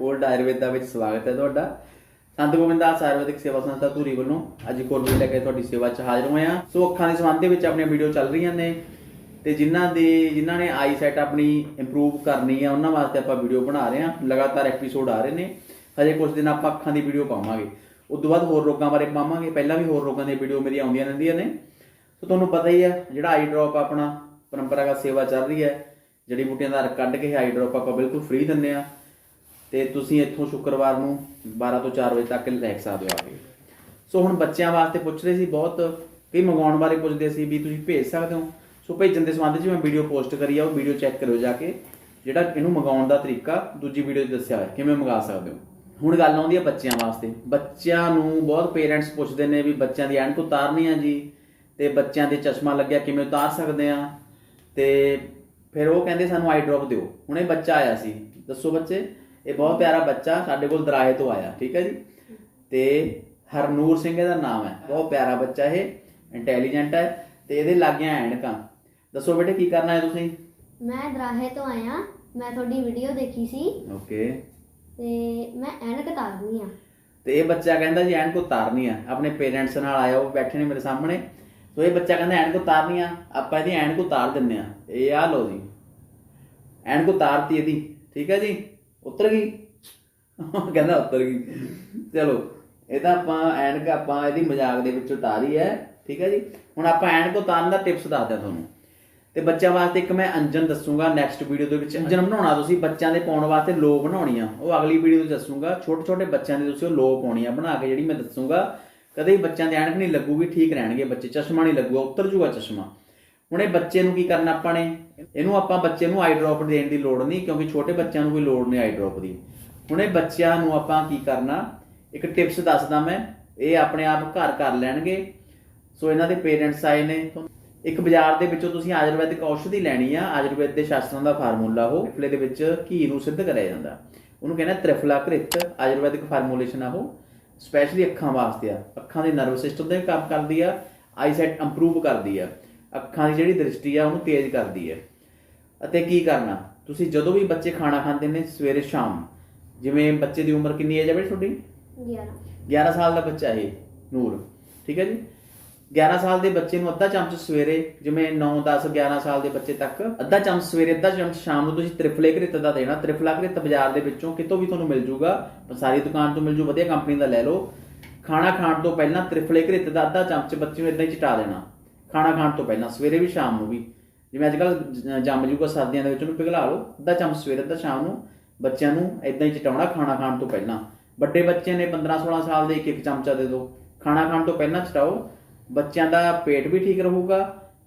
Cold Ayurveda ਵਿੱਚ ਸਵਾਗਤ ਹੈ ਤੁਹਾਡਾ। ਸੰਤ ਗੋਬਿੰਦਾਸ ਆਯੁਰਵੈਦਿਕ ਸੇਵਾ ਸੰਸਥਾ ਧੂਰੀ ਵੱਲੋਂ ਅੱਜ ਇੱਕ ਹੋਰ ਲੈ ਕੇ ਤੁਹਾਡੀ ਸੇਵਾ 'ਚ ਹਾਜ਼ਰ ਹੋਏ ਹਾਂ। ਸੋ ਅੱਖਾਂ ਦੇ ਸੰਬੰਧ ਦੇ ਵਿੱਚ ਆਪਣੀਆਂ ਵੀਡੀਓ ਚੱਲ ਰਹੀਆਂ ਨੇ ਤੇ ਜਿਨ੍ਹਾਂ ਦੇ, ਜਿਨ੍ਹਾਂ ਨੇ ਆਈ ਸੈਟ ਆਪਣੀ ਇੰਪਰੂਵ ਕਰਨੀ ਹੈ ਉਹਨਾਂ ਵਾਸਤੇ ਆਪਾਂ ਵੀਡੀਓ ਬਣਾ ਰਹੇ ਹਾਂ। ਲਗਾਤਾਰ ਐਪੀਸੋਡ ਆ ਰਹੇ ਨੇ। ਹਜੇ ਕੁਝ ਦਿਨ ਆਪਾਂ ਅੱਖਾਂ ਦੀ ਵੀਡੀਓ ਪਾਵਾਂਗੇ। ਉਸ ਤੋਂ ਬਾਅਦ ਹੋਰ ਰੋਗਾਂ ਬਾਰੇ ਪਾਵਾਂਗੇ। ਪਹਿਲਾਂ ਵੀ ਹੋਰ ਰੋਗਾਂ ਦੀਆਂ ਵੀਡੀਓ ਮੇਰੀਆਂ ਆਉਂਦੀਆਂ ਰਹਿੰਦੀਆਂ ਨੇ। ਸੋ ਤੁਹਾਨੂੰ ਪਤਾ ਹੀ ਹੈ ਜਿਹੜਾ ਆਈ ਡ੍ਰੌਪ ਆਪਣਾ ਪਰੰਪਰਾਗਤ ਸੇਵਾ ਚੱਲ ਰਹੀ ਹੈ ਜੜੀ ਬੂਟੀਆਂ ਦਾ ਕੱਢ ਕੇ ਆਈ ਡ੍ਰੌਪ ਆਪਾਂ ਬਿਲਕੁਲ ਫ੍ਰੀ ਦਿੰਦੇ ਆ ਤੇ ਤੁਸੀਂ ਇੱਥੋਂ ਸ਼ੁੱਕਰਵਾਰ ਨੂੰ 12 ਤੋਂ 4 ਵਜੇ ਤੱਕ ਲੈ ਸਕਦੇ ਹੋ ਆ ਕੇ। ਸੋ ਹੁਣ ਬੱਚਿਆਂ ਵਾਸਤੇ ਪੁੱਛਦੇ ਸੀ ਬਹੁਤ, ਕਈ ਮੰਗਾਉਣ ਬਾਰੇ ਪੁੱਛਦੇ ਸੀ ਵੀ ਤੁਸੀਂ ਭੇਜ ਸਕਦੇ ਹੋ। ਸੋ ਭੇਜਣ ਦੇ ਸੰਬੰਧ 'ਚ ਮੈਂ ਵੀਡੀਓ ਪੋਸਟ ਕਰੀ ਆ, ਉਹ ਵੀਡੀਓ ਚੈੱਕ ਕਰਿਓ ਜਾ ਕੇ, ਜਿਹੜਾ ਇਹਨੂੰ ਮੰਗਾਉਣ ਦਾ ਤਰੀਕਾ ਦੂਜੀ ਵੀਡੀਓ 'ਚ ਦੱਸਿਆ ਹੋਇਆ, ਕਿਵੇਂ ਮੰਗਾ ਸਕਦੇ ਹੋ। ਹੁਣ ਗੱਲ ਆਉਂਦੀ ਹੈ ਬੱਚਿਆਂ ਵਾਸਤੇ। ਬੱਚਿਆਂ ਨੂੰ ਬਹੁਤ ਪੇਰੈਂਟਸ ਪੁੱਛਦੇ ਨੇ ਵੀ ਬੱਚਿਆਂ ਦੀ ਐਨਕ ਉਤਾਰਨੀ ਆ ਜੀ, ਤੇ ਬੱਚਿਆਂ ਦੇ ਚਸ਼ਮਾ ਲੱਗਿਆ ਕਿਵੇਂ ਉਤਾਰ ਸਕਦੇ ਆ। ਤੇ ਫਿਰ ਉਹ ਕਹਿੰਦੇ ਸਾਨੂੰ ਆਈ ਡ੍ਰੌਪ ਦਿਓ। ਹੁਣ ਇਹ ਬੱਚਾ ਆਇਆ ਸੀ। ਦੱਸੋ ਬੱਚੇ ਇਹ ਬਹੁਤ ਪਿਆਰਾ ਬੱਚਾ ਸਾਡੇ ਕੋਲ ਦਰਾਹੇ ਤੋਂ ਆਇਆ ਠੀਕ ਹੈ ਜੀ? ਤੇ ਹਰਨੂਰ ਸਿੰਘ ਇਹਦਾ ਨਾਮ ਹੈ। ਬਹੁਤ ਪਿਆਰਾ ਬੱਚਾ ਇਹ ਇੰਟੈਲੀਜੈਂਟ ਹੈ ਤੇ ਇਹਦੇ ਲੱਗੀਆਂ ਐਨਕਾਂ। ਦੱਸੋ ਬੇਟੇ ਕੀ ਕਰਨਾ ਹੈ ਤੁਸੀਂ? ਮੈਂ ਦਰਾਹੇ ਤੋਂ ਆਇਆ ਮੈਂ ਤੁਹਾਡੀ ਵੀਡੀਓ ਦੇਖੀ ਸੀ। ਓਕੇ। ਤੇ ਮੈਂ ਐਨਕ ਤਾਰਨੀ ਆ। ਤੇ ਇਹ ਬੱਚਾ ਕਹਿੰਦਾ ਜੀ ਐਨਕ ਉਤਾਰਨੀ ਆ। ਆਪਣੇ ਪੇਰੈਂਟਸ ਨਾਲ ਆਇਆ ਉਹ ਬੈਠੇ ਨੇ ਮੇਰੇ ਸਾਹਮਣੇ। ਸੋ ਇਹ ਬੱਚਾ ਕਹਿੰਦਾ ਐਨਕ ਉਤਾਰਨੀ ਆ। ਆਪਾਂ ਇਹਦੀ ਐਨਕ ਉਤਾਰ ਦਿੰਨੇ ਆ। ਇਹ ਆ ਲਓ ਜੀ। ਐਨਕ ਉਤਾਰਤੀ ਇਹਦੀ ਠੀਕ ਹੈ ਜੀ? ਉਤਰ ਗਈ। ਕਹਿੰਦਾ ਉਤਰ ਗਈ। ਚਲੋ, ਇਹ ਤਾਂ ਆਪਾਂ ਐਨਕ ਆਪਾਂ ਇਹਦੀ ਮਜ਼ਾਕ ਦੇ ਵਿੱਚ ਉਤਾਰੀ ਹੈ, ਠੀਕ ਹੈ ਜੀ? ਹੁਣ ਆਪਾਂ ਐਨਕ ਉਤਾਰਨ ਦਾ ਟਿਪਸ ਦੱਸਦੇ ਹਾਂ ਤੁਹਾਨੂੰ। ਤੇ ਬੱਚਿਆਂ ਵਾਸਤੇ ਇੱਕ ਮੈਂ ਅੰਜਨ ਦੱਸੂਗਾ ਨੈਕਸਟ ਵੀਡੀਓ ਦੇ ਵਿੱਚ। ਅੰਜਨ, ਬਣਾਉਣਾ ਤੁਸੀਂ, ਬੱਚਿਆਂ ਦੇ ਪਾਉਣ ਵਾਸਤੇ ਲੋ ਬਣਾਉਣੀ ਆ ਉਹ ਅਗਲੀ ਵੀਡੀਓ 'ਚ ਦੱਸੂਗਾ। ਛੋਟੇ ਛੋਟੇ ਬੱਚਿਆਂ ਦੇ ਤੁਸੀਂ ਉਹ ਲੋ ਪਾਉਣੀ ਆ ਬਣਾ ਕੇ ਜਿਹੜੀ ਮੈਂ ਦੱਸੂਗਾ। ਕਦੇ ਵੀ ਬੱਚਿਆਂ ਦੇ ਐਨਕ ਨਹੀਂ ਲੱਗੂਗੀ, ਠੀਕ ਰਹਿਣਗੇ ਬੱਚੇ। ਚਸ਼ਮਾ ਨਹੀਂ ਲੱਗੂਗਾ, ਉਤਰ ਜੂਗਾ ਚਸ਼ਮਾ। ਹੁਣ ਇਹ ਬੱਚੇ ਨੂੰ ਕੀ ਕਰਨਾ ਆਪਾਂ ਨੇ? ਇਹਨੂੰ ਆਪਾਂ ਬੱਚੇ ਨੂੰ ਆਈ ਡ੍ਰੌਪ ਦੇਣ ਦੀ ਲੋੜ ਨਹੀਂ, ਕਿਉਂਕਿ ਛੋਟੇ ਬੱਚਿਆਂ ਨੂੰ ਕੋਈ ਲੋੜ ਨਹੀਂ ਆਈ ਡ੍ਰੌਪ ਦੀ। ਹੁਣ ਇਹ ਬੱਚਿਆਂ ਨੂੰ ਆਪਾਂ ਕੀ ਕਰਨਾ? ਇੱਕ ਟਿਪਸ ਦੱਸਦਾ ਮੈਂ, ਇਹ ਆਪਣੇ ਆਪ ਘਰ ਕਰ ਲੈਣਗੇ। ਸੋ ਇਹਨਾਂ ਦੇ ਪੇਰੈਂਟਸ ਆਏ ਨੇ। ਇੱਕ ਬਾਜ਼ਾਰ ਦੇ ਵਿੱਚੋਂ ਤੁਸੀਂ ਆਯੁਰਵੈਦਿਕ ਔਸ਼ਧੀ ਲੈਣੀ ਆ, ਆਯੁਰਵੈਦ ਦੇ ਸ਼ਾਸਤਰਾਂ ਦਾ ਫਾਰਮੂਲਾ ਉਹ ਫਿਲੇ ਦੇ ਵਿੱਚ ਘੀ ਨੂੰ ਸਿੱਧ ਕਰਿਆ ਜਾਂਦਾ। ਉਹਨੂੰ ਕਹਿੰਦਾ ਤ੍ਰਿਫਲਾ ਘ੍ਰਿਤ ਆਯੁਰਵੈਦਿਕ ਫਾਰਮੂਲੇਸ਼ਨ ਆ ਉਹ। ਸਪੈਸ਼ਲੀ ਅੱਖਾਂ ਵਾਸਤੇ ਆ। ਅੱਖਾਂ ਦੇ ਨਰਵਸ ਸਿਸਟਮ ਤੇ ਕੰਮ ਕਰਦੀ ਆ ਆਈਸਾਈਟ ਇੰਪਰੂਵ ਕਰਦੀ ਆ। ਅੱਖਾਂ ਦੀ ਜਿਹੜੀ ਦ੍ਰਿਸ਼ਟੀ ਆ ਉਹਨੂੰ ਤੇਜ਼ ਕਰਦੀ ਆ ਅਤੇ ਕੀ ਕਰਨਾ? ਤੁਸੀਂ ਜਦੋਂ ਵੀ ਬੱਚੇ ਖਾਣਾ ਖਾਂਦੇ ਨੇ ਸਵੇਰੇ ਸ਼ਾਮ ਜਿਵੇਂ ਬੱਚੇ ਦੀ ਉਮਰ ਕਿੰਨੀ ਹੈ ਜਬੇ ਤੁਹਾਡੀ? 11 11 ਸਾਲ ਦਾ ਬੱਚਾ ਇਹ ਨੂਰ। ਠੀਕ ਹੈ ਜੀ? 11 ਸਾਲ ਦੇ ਬੱਚੇ ਨੂੰ ਅੱਧਾ ਚਮਚ ਸਵੇਰੇ ਜਿਵੇਂ 9 10 11 ਸਾਲ ਦੇ ਬੱਚੇ ਤੱਕ ਅੱਧਾ ਚਮਚ ਸਵੇਰੇ ਅੱਧਾ ਚਮਚ ਸ਼ਾਮ ਨੂੰ ਤੁਸੀਂ ਤ੍ਰਿਫਲੇ ਘ੍ਰਿਤ ਦਾ ਦੇਣਾ। ਤ੍ਰਿਫਲਾ ਘ੍ਰਿਤ ਬਾਜ਼ਾਰ ਦੇ ਵਿੱਚੋਂ ਕਿਤੋਂ ਵੀ ਤੁਹਾਨੂੰ ਮਿਲ ਜੂਗਾ ਸਾਰੀ ਦੁਕਾਨ ਤੋਂ ਮਿਲ ਜੂ ਵਧੀਆ ਕੰਪਨੀ ਦਾ ਲੈ ਲਓ। ਖਾਣਾ ਖਾਣ ਤੋਂ ਪਹਿਲਾਂ ਤ੍ਰਿਫਲੇ ਘ੍ਰਿਤ ਦਾ ਅੱਧਾ ਚਮਚ ਬੱਚੇ ਨੂੰ ਇਦਾਂ ਹੀ ਚਟਾ ਦੇਣਾ। ਖਾਣਾ ਖਾਣ ਤੋਂ ਪਹਿਲਾਂ, ਸਵੇਰੇ ਵੀ ਸ਼ਾਮ ਨੂੰ ਵੀ। ਜਿਵੇਂ ਅੱਜ ਕੱਲ ਜੰਮ ਜੂਗਾ ਸਰਦੀਆਂ ਦੇ ਵਿੱਚ, ਉਹਨੂੰ ਪਿਘਲਾ ਲਓ। ਅੱਧਾ ਚਮਚ ਸਵੇਰੇ, ਅੱਧਾ ਸ਼ਾਮ ਨੂੰ। ਬੱਚਿਆਂ ਨੂੰ ਇਦਾਂ ਹੀ ਚਟਾਉਣਾ ਖਾਣਾ ਖਾਣ ਤੋਂ ਪਹਿਲਾਂ। ਵੱਡੇ ਬੱਚੇ ਨੇ 15 16 ਸਾਲ ਦੇ ਇੱਕ ਇੱਕ ਚਮਚਾ ਦੇ ਦਿਓ। ਖਾਣਾ ਖਾਣ ਤੋਂ ਪਹਿਲਾਂ ਚਟਾਓ। ਬੱਚਿਆਂ ਦਾ ਪੇਟ ਵੀ ਠੀਕ ਰਹੂਗਾ,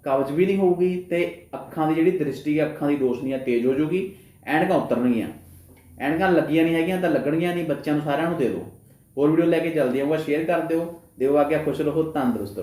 ਕਬਜ਼ ਵੀ ਨਹੀਂ ਹੋਊਗੀ ਤੇ ਅੱਖਾਂ ਦੀ ਜਿਹੜੀ ਦ੍ਰਿਸ਼ਟੀ ਹੈ ਅੱਖਾਂ ਦੀ ਰੋਸ਼ਨੀ ਆ ਤੇਜ਼ ਹੋ ਜਾਊਗੀ ਐਨਕਾਂ ਉਤਰਨਗੀਆਂ। ਐਨਕਾਂ ਲੱਗੀਆਂ ਨਹੀਂ ਹੈਗੀਆਂ ਤਾਂ ਲੱਗਣਗੀਆਂ ਨਹੀਂ, ਬੱਚਿਆਂ ਨੂੰ ਸਾਰਿਆਂ ਨੂੰ ਦੇ ਦਿਓ। ਹੋਰ ਵੀਡੀਓ ਲੈ ਕੇ ਜਲਦੀ ਆਊਗਾ, ਸ਼ੇਅਰ ਕਰ ਦਿਓ। ਦਿਓ ਆਗਿਆ ਖੁਸ਼ ਰਹੋ, ਤੰਦਰੁਸਤ